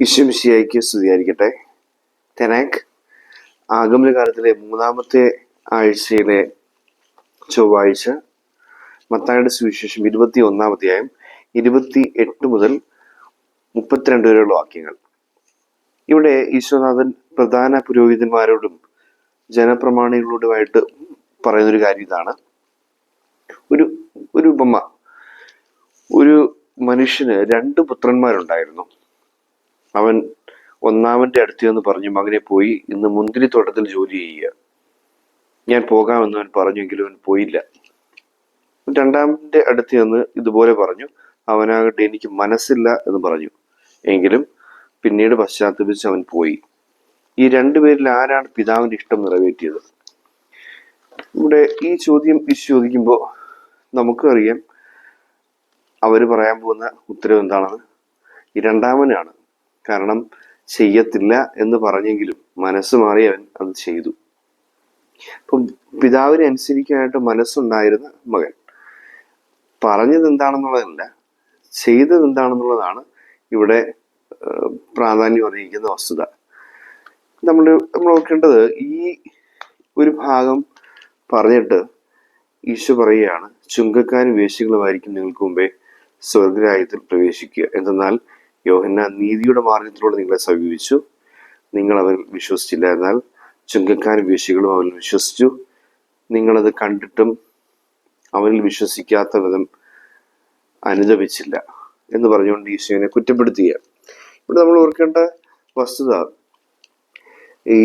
ഈശ്വമിശിയായിക്ക് സ്തുതിയായിരിക്കട്ടെ. തെനാക് ആഗമനകാലത്തിലെ മൂന്നാമത്തെ ആഴ്ചയിലെ ചൊവ്വാഴ്ച മത്തായുടെ സുവിശേഷം ഇരുപത്തി ഒന്നാം അധ്യായം ഇരുപത്തി എട്ട് മുതൽ മുപ്പത്തിരണ്ട് വരെയുള്ള വാക്യങ്ങൾ. ഇവിടെ ഈശ്വനാഥൻ പ്രധാന പുരോഹിതന്മാരോടും ജനപ്രമാണികളോടുമായിട്ട് പറയുന്നൊരു കാര്യം ഇതാണ്. ഒരു ഒരു ഉപമ. ഒരു മനുഷ്യന് രണ്ട് പുത്രന്മാരുണ്ടായിരുന്നു. അവൻ ഒന്നാമന്റെ അടുത്ത് എന്ന് പറഞ്ഞു മകനെ പോയി ഇന്ന് മുന്തിരി തോട്ടത്തിൽ ജോലി ചെയ്യുക. ഞാൻ പോകാമെന്ന് അവൻ പറഞ്ഞെങ്കിലും അവൻ പോയില്ല. രണ്ടാമന്റെ അടുത്ത് നിന്ന് ഇതുപോലെ പറഞ്ഞു അവനാകട്ടെ എനിക്ക് മനസ്സില്ല എന്ന് പറഞ്ഞു. എങ്കിലും പിന്നീട് പശ്ചാത്തപിച്ച് അവൻ പോയി. ഈ രണ്ടുപേരിൽ ആരാണ് പിതാവിന്റെ ഇഷ്ടം നിറവേറ്റിയത്? ഇവിടെ ഈ ചോദ്യം ചോദിക്കുമ്പോൾ നമുക്കറിയാം അവർ പറയാൻ പോകുന്ന ഉത്തരവ് എന്താണെന്ന്. ഈ രണ്ടാമനാണ്. കാരണം ചെയ്യത്തില്ല എന്ന് പറഞ്ഞെങ്കിലും മനസ്സ് മാറി അവൻ അത് ചെയ്തു. അപ്പം പിതാവിനെ അനുസരിക്കാനായിട്ട് മനസ്സുണ്ടായിരുന്ന മകൻ. പറഞ്ഞത് എന്താണെന്നുള്ളതല്ല ചെയ്തത് എന്താണെന്നുള്ളതാണ് ഇവിടെ പ്രാധാന്യം അറിയിക്കുന്ന വസ്തുത. നമ്മൾ നമ്മൾ നോക്കേണ്ടത് ഈ ഒരു ഭാഗം പറഞ്ഞിട്ട് ഈശോ പറയുകയാണ് ചുങ്കക്കാരും വേശികളുമായിരിക്കും നിങ്ങൾക്ക് മുമ്പേ സ്വർഗരാജ്യത്തിൽ പ്രവേശിക്കുക. എന്തെന്നാൽ യോഹന്ന നീതിയുടെ മാർഗത്തിലൂടെ നിങ്ങളെ സമീപിച്ചു. നിങ്ങൾ അവൻ വിശ്വസിച്ചില്ല. എന്നാൽ ചുങ്കക്കാരും വേശികളും അവൻ വിശ്വസിച്ചു. നിങ്ങളത് കണ്ടിട്ടും അവനിൽ വിശ്വസിക്കാത്ത വിധം അനുദപിച്ചില്ല എന്ന് പറഞ്ഞുകൊണ്ട് ഈശോനെ കുറ്റപ്പെടുത്തുക ഇവിടെ നമ്മൾ ഓർക്കേണ്ട വസ്തുത ഈ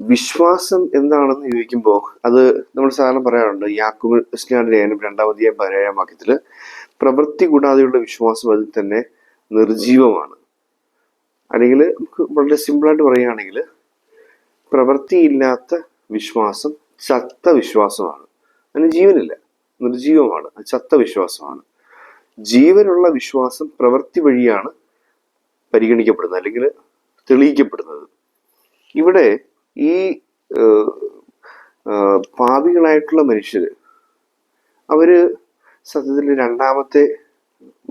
വിശ്വാസം എന്താണെന്ന് ചോദിക്കുമ്പോൾ അത് നമ്മൾ സാധാരണ പറയാറുണ്ട്. യാക്കുബ് ഇസ്ലാമിന്റെ ലേഖനം രണ്ടാമതീയ പതിനേഴാം വാക്യത്തിൽ പ്രവൃത്തി കൂടാതെയുള്ള വിശ്വാസം അതിൽ തന്നെ നിർജീവമാണ്. അല്ലെങ്കിൽ നമുക്ക് വളരെ സിമ്പിളായിട്ട് പറയുകയാണെങ്കിൽ പ്രവൃത്തിയില്ലാത്ത വിശ്വാസം ചത്ത വിശ്വാസമാണ്. അതിന് ജീവനില്ല. നിർജീവമാണ്. ചത്ത വിശ്വാസമാണ്. ജീവനുള്ള വിശ്വാസം പ്രവൃത്തി വഴിയാണ് പരിഗണിക്കപ്പെടുന്നത് അല്ലെങ്കിൽ തെളിയിക്കപ്പെടുന്നത്. ഇവിടെ ഈ പാപികളായിട്ടുള്ള മനുഷ്യർ അവർ സത്യത്തിൽ രണ്ടാമത്തെ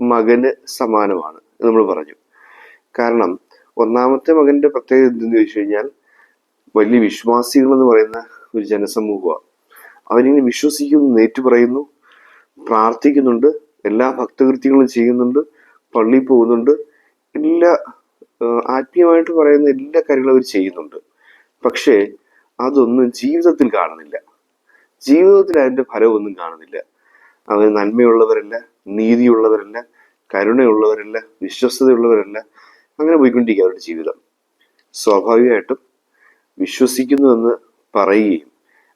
മകന് സമാനമാണ്. നമ്മൾ പറഞ്ഞു. കാരണം ഒന്നാമത്തെ മകന്റെ പ്രത്യേകത എന്തെന്ന് ചോദിച്ചു കഴിഞ്ഞാൽ വലിയ വിശ്വാസികൾ എന്ന് പറയുന്ന ഒരു ജനസമൂഹമാണ്. അവരിങ്ങനെ വിശ്വസിക്കുന്നു നേറ്റു പറയുന്നു പ്രാർത്ഥിക്കുന്നുണ്ട് എല്ലാ ഭക്തകൃത്യങ്ങളും ചെയ്യുന്നുണ്ട് പള്ളിയിൽ പോകുന്നുണ്ട് എല്ലാ ആത്മീയമായിട്ട് പറയുന്ന എല്ലാ കാര്യങ്ങളും അവർ ചെയ്യുന്നുണ്ട്. പക്ഷേ അതൊന്നും ജീവിതത്തിൽ കാണുന്നില്ല. ജീവിതത്തിൽ അതിന്റെ ഫലമൊന്നും കാണുന്നില്ല. അവർ നന്മയുള്ളവരല്ല നീതിയുള്ളവരല്ല കരുണയുള്ളവരല്ല വിശ്വസ്തതയുള്ളവരല്ല അങ്ങനെ പോയിക്കൊണ്ടിരിക്കുക അവരുടെ ജീവിതം. സ്വാഭാവികമായിട്ടും വിശ്വസിക്കുന്നുവെന്ന് പറയുകയും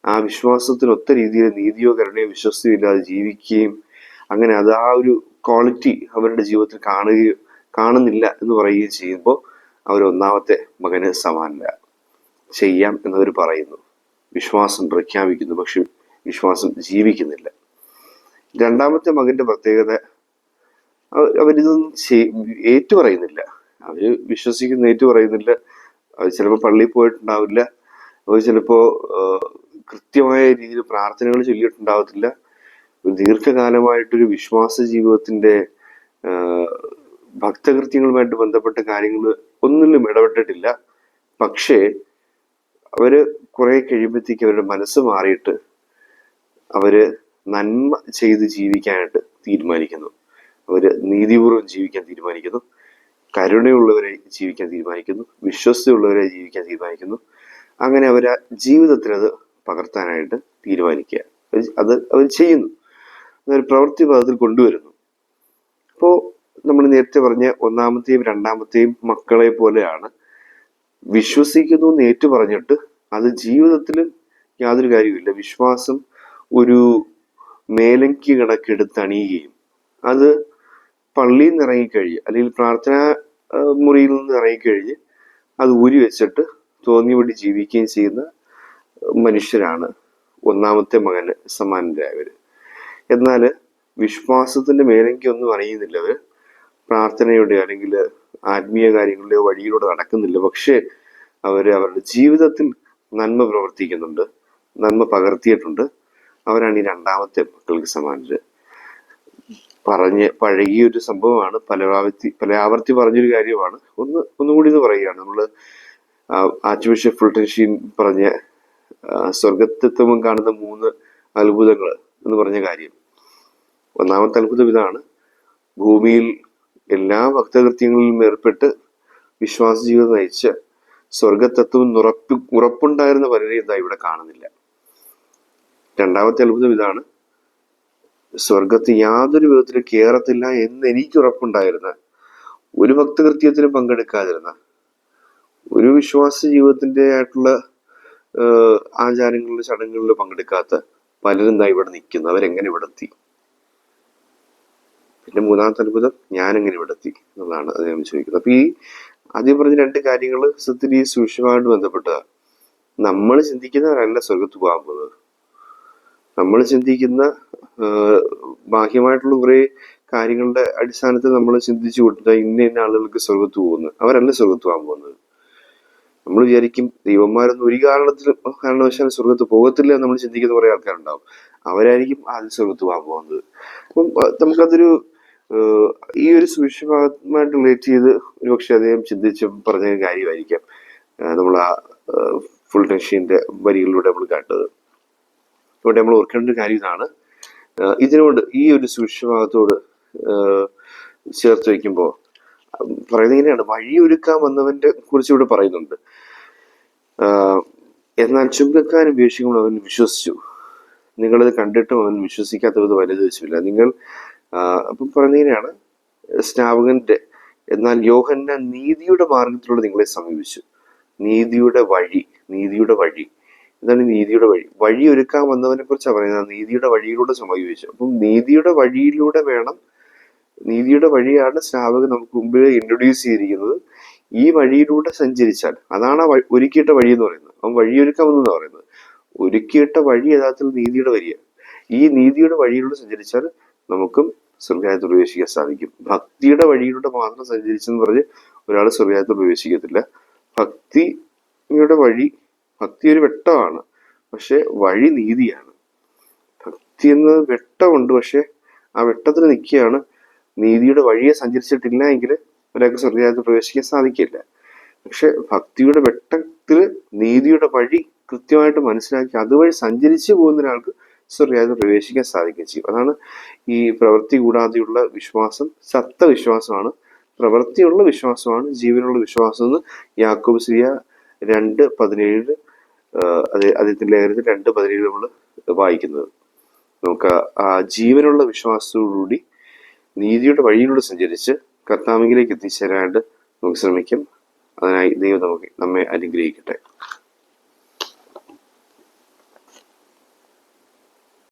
ആ വിശ്വാസത്തിന് ഒത്ത രീതിയിൽ നീതിയോ കരുണയോ വിശ്വസ്തയോ ഇല്ലാതെ ജീവിക്കുകയും അങ്ങനെ അത് ആ ഒരു ക്വാളിറ്റി അവരുടെ ജീവിതത്തിൽ കാണുകയോ കാണുന്നില്ല എന്ന് പറയുകയും ചെയ്യുമ്പോൾ അവർ ഒന്നാമത്തെ മകന് സമാനല്ല ചെയ്യാം എന്നവർ പറയുന്നു. വിശ്വാസം പ്രഖ്യാപിക്കുന്നു പക്ഷെ വിശ്വാസം ജീവിക്കുന്നില്ല. രണ്ടാമത്തെ മകന്റെ പ്രത്യേകത അവരിതൊന്നും ഏറ്റു പറയുന്നില്ല അവർ വിശ്വസിക്കുന്ന ഏറ്റു പറയുന്നില്ല അവർ ചിലപ്പോൾ പള്ളിയിൽ പോയിട്ടുണ്ടാവില്ല. അവർ ചിലപ്പോൾ കൃത്യമായ രീതിയിൽ പ്രാർത്ഥനകൾ ചൊല്ലിയിട്ടുണ്ടാവത്തില്ല. ഒരു ദീർഘകാലമായിട്ടൊരു വിശ്വാസ ജീവിതത്തിന്റെ ഭക്തകൃത്യങ്ങളുമായിട്ട് ബന്ധപ്പെട്ട കാര്യങ്ങൾ ഒന്നിലും ഇടപെട്ടിട്ടില്ല. പക്ഷേ അവർ കുറെ കഴിയുമ്പോഴത്തേക്ക് അവരുടെ മനസ്സ് മാറിയിട്ട് അവർ നന്മ ചെയ്ത് ജീവിക്കാനായിട്ട് തീരുമാനിക്കുന്നു. അവർ നീതിപൂർവം ജീവിക്കാൻ തീരുമാനിക്കുന്നു. കരുണയുള്ളവരെ ജീവിക്കാൻ തീരുമാനിക്കുന്നു. വിശ്വസ്തയുള്ളവരെ ജീവിക്കാൻ തീരുമാനിക്കുന്നു. അങ്ങനെ അവർ ജീവിതത്തിൽ അത് പകർത്താനായിട്ട് തീരുമാനിക്കുക. അത് അവർ ചെയ്യുന്നു. അതൊരു പ്രവൃത്തി പദത്തിൽ കൊണ്ടുവരുന്നു. അപ്പോൾ നമ്മൾ നേരത്തെ പറഞ്ഞ ഒന്നാമത്തെയും രണ്ടാമത്തെയും മക്കളെ പോലെയാണ്. വിശ്വസിക്കുന്നു എന്ന് ഏറ്റു പറഞ്ഞിട്ട് അത് ജീവിതത്തിൽ യാതൊരു കാര്യമില്ല വിശ്വാസം ഒരു മേലങ്കി കണക്കെടുത്ത് അണിയുകയും അത് പള്ളിയിൽ നിന്ന് ഇറങ്ങിക്കഴിഞ്ഞ് അല്ലെങ്കിൽ പ്രാർത്ഥനാ മുറിയിൽ നിന്ന് ഇറങ്ങിക്കഴിഞ്ഞ് അത് ഊരി വെച്ചിട്ട് തോന്നിയപടി ജീവിക്കുകയും ചെയ്യുന്ന മനുഷ്യരാണ് ഒന്നാമത്തെ മകന് സമാനരായവർ എന്നാൽ വിശ്വാസത്തിന്റെ മേലെങ്കിൽ ഒന്നും അറിയുന്നില്ല. അവർ പ്രാർത്ഥനയുടെ അല്ലെങ്കിൽ ആത്മീയ കാര്യങ്ങളുടെ വഴിയിലൂടെ നടക്കുന്നില്ല. പക്ഷേ അവർ അവരുടെ ജീവിതത്തിൽ നന്മ പ്രവർത്തിക്കുന്നുണ്ട് നന്മ പകർത്തിയിട്ടുണ്ട്. അവരാണ് ഈ രണ്ടാമത്തെ മക്കൾക്ക് സമാനര് പറഞ്ഞ് പഴകിയ ഒരു സംഭവമാണ്. പല ആവർത്തി പല ആവർത്തി പറഞ്ഞൊരു കാര്യമാണ്. ഒന്ന് ഒന്നുകൂടി ഇത് പറയുകയാണ്. നമ്മൾ ആർച്ച് ബിഷപ്പ് ഫുൾട്ടൻഷീൻ പറഞ്ഞ സ്വർഗത്വം കാണുന്ന മൂന്ന് അത്ഭുതങ്ങൾ എന്ന് പറഞ്ഞ കാര്യം. ഒന്നാമത്തെ അത്ഭുതം ഇതാണ്. ഭൂമിയിൽ എല്ലാ ഭക്തകൃത്യങ്ങളിലും ഏർപ്പെട്ട് വിശ്വാസ ജീവിതം നയിച്ച് സ്വർഗതത്വം ഉറപ്പ് ഉറപ്പുണ്ടായിരുന്ന പലരെയും ഇതാ ഇവിടെ കാണുന്നില്ല. രണ്ടാമത്തെ അത്ഭുതം ഇതാണ്. സ്വർഗത്ത് യാതൊരു വിധത്തിലും കയറത്തില്ല എന്ന് എനിക്ക് ഉറപ്പുണ്ടായിരുന്ന ഒരു ഭക്തകൃത്യത്തിനും പങ്കെടുക്കാതിരുന്ന ഒരു വിശ്വാസ ജീവിതത്തിന്റെ ആയിട്ടുള്ള ആചാരങ്ങളിലും ചടങ്ങുകളിലും പങ്കെടുക്കാത്ത പലരും ദാ ഇവിടെ നിൽക്കുന്നു. അവരെങ്ങനെ ഇവിടെ എത്തി? പിന്നെ മൂന്നാമത്തെ അത്ഭുതം ഞാൻ എങ്ങനെ ഇവിടെ എത്തി എന്നുള്ളതാണ് അദ്ദേഹം ചോദിക്കുന്നത്. അപ്പൊ ഈ ആദ്യം പറഞ്ഞ രണ്ട് കാര്യങ്ങൾ ഈ സൂക്ഷ്മമായിട്ട് ബന്ധപ്പെട്ടതാണ് നമ്മൾ ചിന്തിക്കുന്നവരല്ല സ്വർഗത്ത് പോകാൻ പോകുന്നത്. നമ്മൾ ചിന്തിക്കുന്ന ബാഹ്യമായിട്ടുള്ള കുറെ കാര്യങ്ങളുടെ അടിസ്ഥാനത്തിൽ നമ്മൾ ചിന്തിച്ചു കൊടുത്താൽ ഇന്ന ഇന്ന ആളുകൾക്ക് സ്വർഗത്ത് പോകുന്നു. അവരല്ല സ്വർഗത്ത് പോകാൻ പോകുന്നത്? നമ്മൾ വിചാരിക്കും ദൈവന്മാരൊന്നും ഒരു കാരണത്തിലും കാരണവശാലും സ്വർഗത്ത് പോകത്തില്ല നമ്മൾ ചിന്തിക്കുന്ന കുറെ ആൾക്കാരുണ്ടാവും. അവരായിരിക്കും ആദ്യം സ്വർഗത്ത് പോകാൻ പോകുന്നത്. അപ്പം നമുക്കതൊരു ഈ ഒരു സുവിശേഷമായിട്ട് റിലേറ്റ് ചെയ്ത് ഒരുപക്ഷെ അദ്ദേഹം ചിന്തിച്ച് പറഞ്ഞ കാര്യമായിരിക്കാം. നമ്മൾ ആ ഫുൾ ടെൻഷന്റെ വരികളിലൂടെ നമ്മൾ കണ്ടത്. അതുകൊണ്ട് നമ്മൾ ഓർക്കേണ്ട ഒരു കാര്യം ഇതാണ്. ഇതിനോട് ഈ ഒരു സൂക്ഷ്മഭാഗത്തോട് ചേർത്ത് വയ്ക്കുമ്പോൾ പറയുന്നത് ഇങ്ങനെയാണ്. വഴിയൊരുക്കാൻ വന്നവന്റെ കുറിച്ച് ഇവിടെ പറയുന്നുണ്ട്. എന്നാൽ ചുങ്കക്കാരൻ ഉപേക്ഷിക്കുമ്പോൾ അവൻ വിശ്വസിച്ചു. നിങ്ങളത് കണ്ടിട്ടും അവൻ വിശ്വസിക്കാത്തത് വലുത് വെച്ചില്ല നിങ്ങൾ അപ്പം പറയുന്നതിനാണ് സ്നാപകന്റെ എന്നാൽ യോഹന്ന നീതിയുടെ മാർഗത്തിലൂടെ നിങ്ങളെ സമീപിച്ചു. നീതിയുടെ വഴി നീതിയുടെ വഴി. ഈ നീതിയുടെ വഴി. വഴി ഒരുക്കാൻ വന്നവനെ കുറിച്ച് പറയുന്നത്. നീതിയുടെ വഴിയിലൂടെ സമീപിച്ചു അപ്പം നീതിയുടെ വഴിയിലൂടെ വേണം നീതിയുടെ വഴിയാണ് ശ്രാവകൻ നമുക്ക് മുമ്പിൽ ഇൻട്രൊഡ്യൂസ് ചെയ്തിരിക്കുന്നത്. ഈ വഴിയിലൂടെ സഞ്ചരിച്ചാൽ അതാണ് ഒരുക്കിയിട്ട വഴി എന്ന് പറയുന്നത്. അവൻ വഴിയൊരുക്കാമെന്നാണ് പറയുന്നത്? ഒരുക്കിയിട്ട വഴി യഥാർത്ഥത്തിൽ നീതിയുടെ വഴിയാണ് ഈ നീതിയുടെ വഴിയിലൂടെ സഞ്ചരിച്ചാൽ നമുക്കും സ്വർഗായത്തിൽ പ്രവേശിക്കാൻ സാധിക്കും. ഭക്തിയുടെ വഴിയിലൂടെ മാത്രം സഞ്ചരിച്ചെന്ന് പറഞ്ഞ് ഒരാൾ സ്വർഗായത്തിൽ പ്രവേശിക്കത്തില്ല. ഭക്തിയുടെ വഴി ഭക്തി ഒരു വെട്ടമാണ് പക്ഷെ വഴി നീതിയാണ്. ഭക്തി എന്നത് വെട്ടമുണ്ട് പക്ഷെ ആ വെട്ടത്തിൽ നിൽക്കുകയാണ്. നീതിയുടെ വഴിയെ സഞ്ചരിച്ചിട്ടില്ല എങ്കിൽ ഒരാൾക്ക് സ്വർഗരാജ്യത്ത് പ്രവേശിക്കാൻ സാധിക്കില്ല. പക്ഷെ ഭക്തിയുടെ വെട്ടത്തിൽ നീതിയുടെ വഴി കൃത്യമായിട്ട് മനസ്സിലാക്കി അതുവഴി സഞ്ചരിച്ചു പോകുന്ന ഒരാൾക്ക് സ്വർഗരാജ്യത്ത് പ്രവേശിക്കാൻ സാധിക്കുകയും ചെയ്യും. അതാണ് ഈ പ്രവൃത്തി കൂടാതെയുള്ള വിശ്വാസം സത്ത വിശ്വാസമാണ് പ്രവൃത്തിയുള്ള വിശ്വാസമാണ് ജീവനുള്ള വിശ്വാസം എന്ന് യാക്കോബ് സിയ രണ്ട് പതിനേഴ് അദ്ദേഹത്തിന്റെ ലേഖനത്തിൽ രണ്ട് പതിനേഴ് നമ്മൾ വായിക്കുന്നത്. നമുക്ക് ആ ജീവനുള്ള വിശ്വാസത്തോടുകൂടി നീതിയുടെ വഴിയിലൂടെ സഞ്ചരിച്ച് കർത്താവിലേക്ക് എത്തിച്ചേരാനായിട്ട് നമുക്ക് ശ്രമിക്കും. അതിനായി ദൈവം നമുക്ക് നമ്മെ അനുഗ്രഹിക്കട്ടെ.